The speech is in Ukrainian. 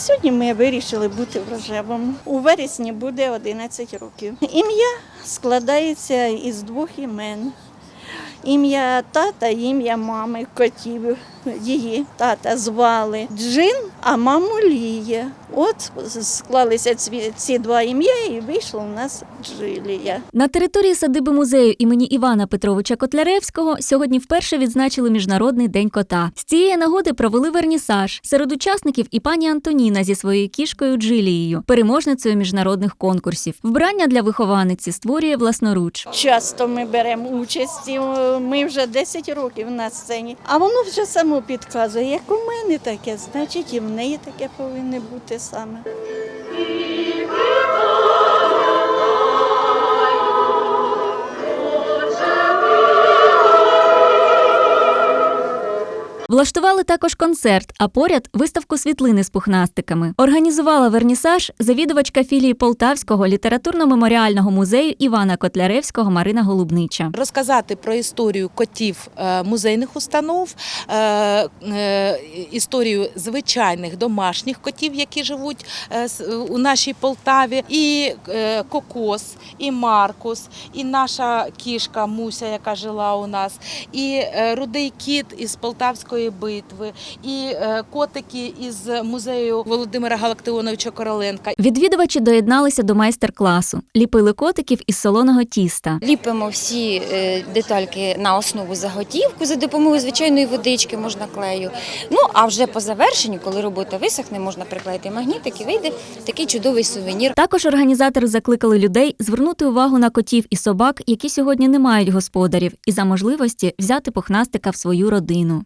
сьогодні ми вирішили бути в рожевому. У вересні буде 11 років. Ім'я складається із двох імен. Ім'я тата ім'я мами котів. Її тата звали Джин, а маму Лія. От склалися ці, ці два ім'я і вийшло у нас Джилія. На території садиби музею імені Івана Петровича Котляревського сьогодні вперше відзначили Міжнародний день кота. З цієї нагоди провели вернісаж. Серед учасників і пані Антоніна зі своєю кішкою Джилією, переможницею міжнародних конкурсів. Вбрання для вихованиці створює власноруч. Часто ми беремо участь, ми вже 10 років на сцені, а воно вже само підказує, як у мене таке, значить і в неї таке повинно бути саме. Влаштували також концерт, а поряд виставку світлини з пухнастиками. Організувала вернісаж завідувачка філії Полтавського літературно-меморіального музею Івана Котляревського Марина Голубнича. розказати про історію котів е, музейних установ, е, е, історію звичайних домашніх котів, які живуть у нашій Полтаві, і Кокос, і Маркус, і наша кішка Муся, яка жила у нас, і рудий кіт із Полтавської битви, і е, котики із музею Володимира Галактионовича Короленка. Відвідувачі доєдналися до майстер-класу, ліпили котиків із солоного тіста. Ліпимо всі е, детальки на основу заготівку за допомогою звичайної водички, можна клею. Ну а вже по завершенню, коли робота висохне, можна приклеїти магнітик і вийде такий чудовий сувенір. Також організатори закликали людей звернути увагу на котів і собак, які сьогодні не мають господарів, і за можливості взяти пухнастика в свою родину.